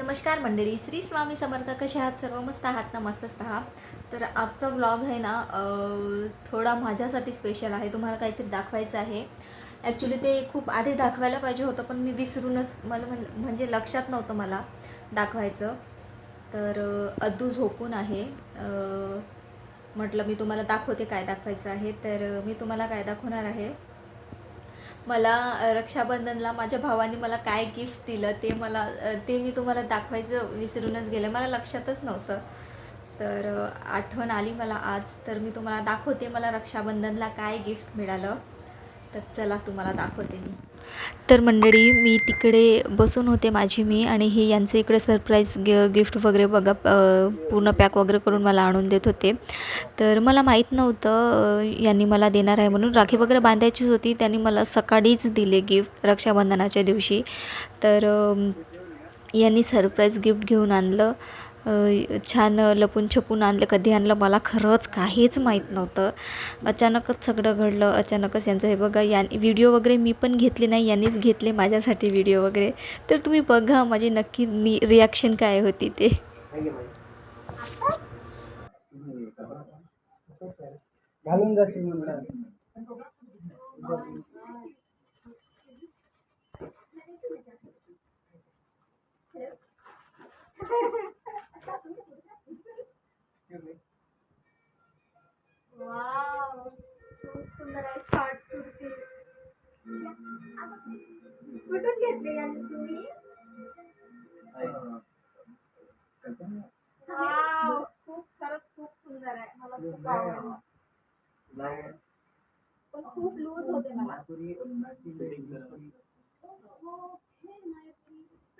नमस्कार मंडळी श्री स्वामी समर्थ कसे आहात सर्व? मस्त आहात ना? मस्तच राहा. तर आजचा व्लॉग आहे ना थोडा माझ्यासाठी स्पेशल आहे. तुम्हाला काहीतरी दाखवायचं आहे. ॲक्च्युली ते खूप आधी दाखवायला पाहिजे होतं पण मी विसरूनच मला म्हण- म्हणजे लक्षात नव्हतं मला दाखवायचं. तर अद्दू झोपून आहे. म्हटलं मी तुम्हाला दाखवते काय दाखवायचं आहे. तर मी तुम्हाला काय दाखवणार आहे? मला रक्षाबंधनला माझ्या भावाने मला काय गिफ्ट दिलं ते मला ते मी तुम्हाला दाखवायचं विसरूनच गेलं. मला लक्षातच नव्हतं. तर आठवण आली मला आज. तर मी तुम्हाला दाखवते मला रक्षाबंधनला काय गिफ्ट मिळालं. तर चला तुम्हाला दाखवते मी. तर मंडळी मी तिकडे बसून होते माझी मी आणि हे यांचे इकडे सरप्राईज ग गिफ्ट वगैरे बघा पूर्ण पॅक वगैरे करून मला आणून देत होते. तर मला माहीत नव्हतं यांनी मला देणार आहे म्हणून. राखी वगैरे बांधायचीच होती त्यांनी मला सकाळीच दिले गिफ्ट रक्षाबंधनाच्या दिवशी. तर यांनी सरप्राईज गिफ्ट घेऊन आणलं. छान लपून छपून आणलं. कधी आणलं मला खरंच काहीच माहीत नव्हतं. अचानकच सगळं घडलं. अचानकच यांचं हे बघा या व्हिडिओ वगैरे मी पण घेतले नाही यांनीच घेतले माझ्यासाठी व्हिडिओ वगैरे. तर तुम्ही बघा माझी नक्की नि रिॲक्शन काय होती ते. घालून कुठून घेतली यांनी तुम्ही वाव खूप खरंच खूप सुंदर आहे मला खूप आवडलं पण खूप लूज होते मला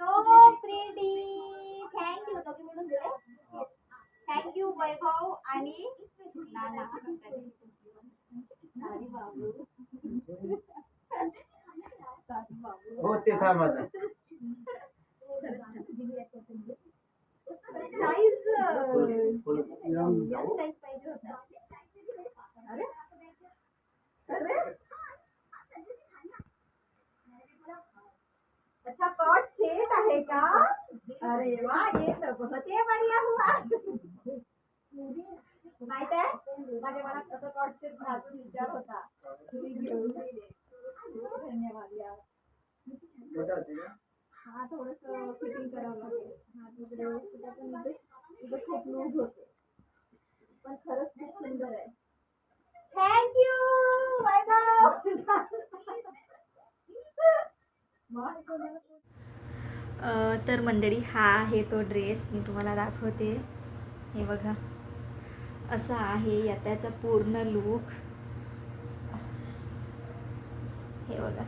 सो प्रिटी थँक्यू तुम्ही म्हणून दिले थँक्यू वैभव आणि नाना ते थांब आता साईज लावून जाऊ. साईज पाहिजे होता अरे अरे अच्छा कॉट सेट आहे का? अरे वा ये तर बहुत ही बढ़िया हुआ। माहीत आहे? माझ्या मनात असं कॉट सेट घालून विचार होता. तुम्ही घेऊन दिले धन्यवाद यार. मोठा होते का? हा फिटिंग करावं लागेल. व्यवस्थित खूप लूज होते पण खरंच खूप सुंदर आहे. थँक्यू तर मंडळी हा आहे तो ड्रेस मी तुम्हाला दाखवते. हे बघा. असा आहे या त्याचा पूर्ण लूक हे बघा.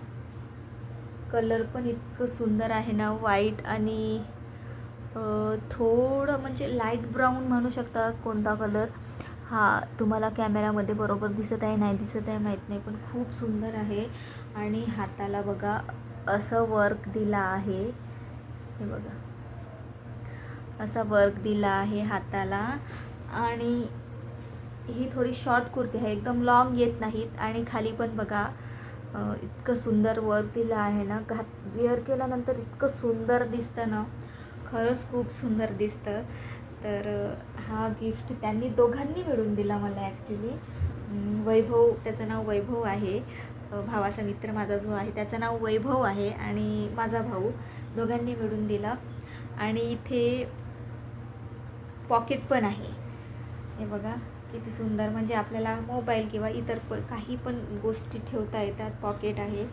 कलर पण इतकं सुंदर आहे ना व्हाईट आणि थोडं म्हणजे लाइट ब्राऊन म्हणू शकता कोणता कलर हा तुम्हाला कॅमेरामध्ये बरोबर दिसत आहे नाही दिसत आहे माहीत नाही पण खूप सुंदर आहे. आणि हाताला बघा असं वर्क दिला आहे. हे बघा. असा वर्क दिला आहे हाताला. आणि ही थोडी शॉर्ट कुर्ती आहे एकदम लॉंग येत नाहीत. आणि खाली पण बघा इतकं सुंदर वर्क दिलं आहे ना घात विअर केल्यानंतर इतकं सुंदर दिसतं ना. खरंच खूप सुंदर दिसतं. तर हा गिफ्ट त्यांनी दोघांनी मिळून दिला मला ॲक्च्युली वैभव त्याचं नाव वैभव आहे. भावाचा मित्र माझा जो आहे त्याचं नाव वैभव आहे आणि माझा भाऊ दोघांनी मिळून दिला. आणि इथे पॉकेट पण आहे. हे बघा. किती सुंदर म्हणजे आपल्याला मोबाईल किंवा इतर प काही पण गोष्टी ठेवता येतात पॉकेट आहे.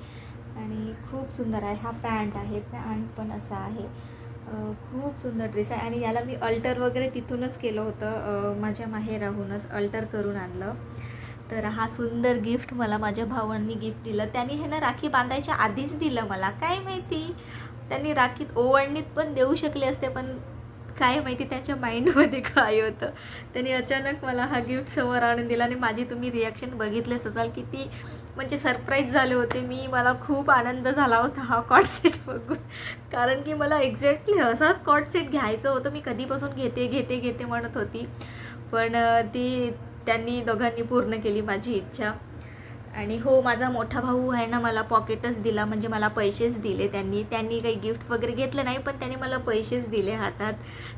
आणि खूप सुंदर आहे. हा पॅन्ट आहे पॅन्ट पण असा आहे. खूप सुंदर ड्रेस आहे. आणि याला मी अल्टर वगैरे तिथूनच केलं होतं. माझ्या माहेराहूनच अल्टर करून आणलं. तर हा सुंदर गिफ्ट मला माझ्या भावांनी गिफ्ट दिलं. त्यांनी हे ना राखी बांधायच्या आधीच दिलं मला. काय माहिती? त्यांनी राखीत ओवळणीत पण देऊ शकले असते पण काय माहिती त्याच्या माइंडमध्ये काय होतं. त्यांनी अचानक मला हा गिफ्ट समोर आणून दिला आणि माझी तुम्ही रिॲक्शन बघितलेच असाल. किती म्हणजे सरप्राईज झाले होते. मी मला खूप आनंद झाला होता हा कॉट सेट बघून. कारण की मला एक्झॅक्टली असाच कॉट सेट घ्यायचं होतं. मी कधीपासून घेते घेते घेते म्हणत होती. पण ती त्यांनी दोघांनी पूर्ण केली माझी इच्छा. आणि हो माझा मोठा भाऊ आहे ना मला पॉकेटच दिला म्हणजे मला पैसेच दिले त्यांनी. त्यांनी काही गिफ्ट वगैरे घेतलं नाही पण त्यांनी मला पैसेच दिले हातात.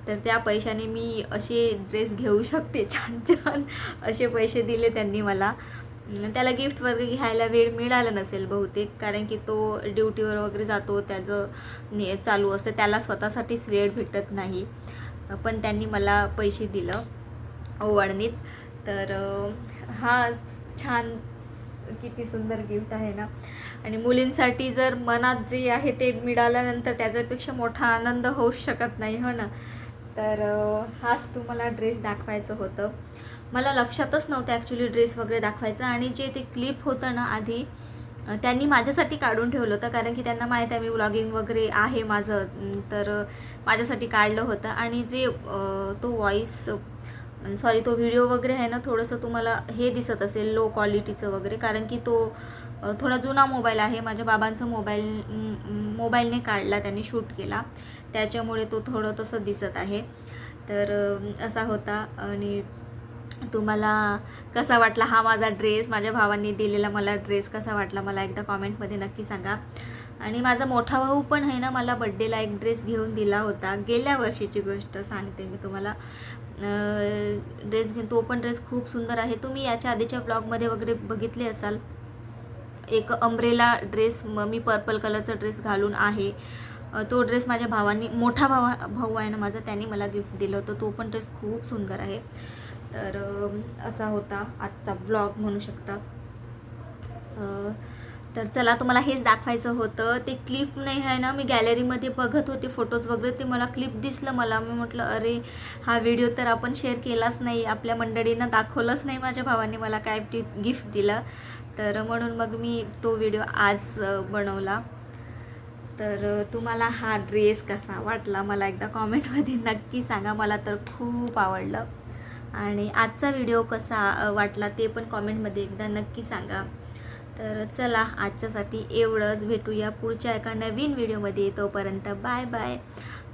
तर त्या पैशाने मी असे ड्रेस घेऊ शकते छान छान. असे पैसे दिले त्यांनी मला. त्याला गिफ्ट वगैरे घ्यायला वेळ मिळाला नसेल बहुतेक कारण की तो ड्युटीवर वगैरे जातो त्याचं ने चालू असतं त्याला स्वतःसाठीच वेळ भेटत नाही. पण त्यांनी मला पैसे दिलं ओवाळणीत. तर हा छान किती सुंदर गिफ्ट आहे ना. आणि मुलींसाठी जर मनात जे आहे ते मिळाल्यानंतर त्याच्यापेक्षा मोठा आनंद होऊ शकत नाही हो ना. तर हाच तुम्हाला ड्रेस दाखवायचं होतं. मला लक्षातच नव्हतं ॲक्च्युली ड्रेस वगैरे दाखवायचं आणि जे ते क्लिप होतं ना आधी त्यांनी माझ्यासाठी काढून ठेवलं होतं कारण की त्यांना माहीत आहे मी व्लॉगिंग वगैरे आहे माझं तर माझ्यासाठी काढलं होतं. आणि जे तो तो आणि सॉरी तो व्हिडिओ वगैरे आहे ना थोडंसं तुम्हाला हे दिसत असेल लो क्वालिटीचं वगैरे. कारण की तो थोडा जुना मोबाईल आहे. माझ्या बाबांचा मोबाईल मोबाईलने काढला त्यांनी शूट केला. त्याच्यामुळे तो थोडं तसं दिसत आहे. तर असा होता. आणि तुम्हाला कसा वाटला हा माझा ड्रेस माझ्या भावांनी दिलेला मला ड्रेस कसा वाटला? मला एकदा कॉमेंटमध्ये नक्की सांगा. आणि माझा मोठा भाऊ पण आहे ना मला बड्डेला एक ड्रेस घेऊन दिला होता. गेल्या वर्षीची गोष्ट सांगते मी तुम्हाला. ड्रेस घेऊन तो पण ड्रेस खूप सुंदर आहे. तुम्ही याच्या आधीच्या ब्लॉगमध्ये वगैरे बघितले असाल. एक अम्ब्रेला ड्रेस म मी पर्पल कलरचा ड्रेस घालून आहे. तो ड्रेस माझ्या भावांनी मोठा भावा भाऊ आहे ना माझा त्यांनी मला गिफ्ट दिलं होतं. तो पण ड्रेस खूप सुंदर आहे. तर असा होता आजचा ब्लॉग म्हणू शकता. तर चला तुम्हाला हेच दाखवायचं होतं. ते क्लिप नाही आहे ना मी गॅलरीमध्ये बघत होते फोटोज वगैरे. ते मला क्लिप दिसलं मला. मी म्हटलं अरे हा व्हिडिओ तर आपण शेअर केलाच नाही. आपल्या मंडळींना दाखवलंच नाही माझ्या भावाने मला काय गिफ्ट दिलं. तर म्हणून मग मी तो व्हिडिओ आज बनवला. तर तुम्हाला हा ड्रेस कसा वाटला मला एकदा कॉमेंटमध्ये नक्की सांगा. मला तर खूप आवडलं. आणि आजचा व्हिडिओ कसा वाटला ते पण कॉमेंटमध्ये एकदा नक्की सांगा. तर चला आजच्यासाठी एवढंच. भेटूया पुढच्या एका नवीन व्हिडिओमध्ये. तोपर्यंत बाय बाय.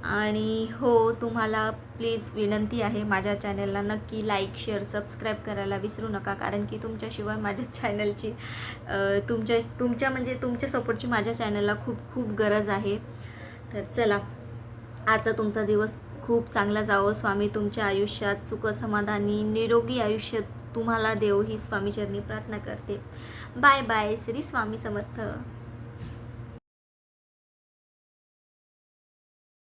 आणि हो तुम्हाला प्लीज विनंती आहे माझ्या चॅनलला नक्की लाईक शेअर सबस्क्राईब करायला विसरू नका. कारण की तुमच्याशिवाय माझ्या चॅनलची तुमच्या तुमच्या म्हणजे तुमच्या सपोर्टची माझ्या चॅनलला खूप खूप गरज आहे. तर चला आजचा तुमचा दिवस खूप चांगला जावो. स्वामी तुमच्या आयुष्यात सुख समाधानी निरोगी आयुष्य तुम्हाला देव ही स्वामीचरणी प्रार्थना करते. Bye bye Shri Swami Samarth.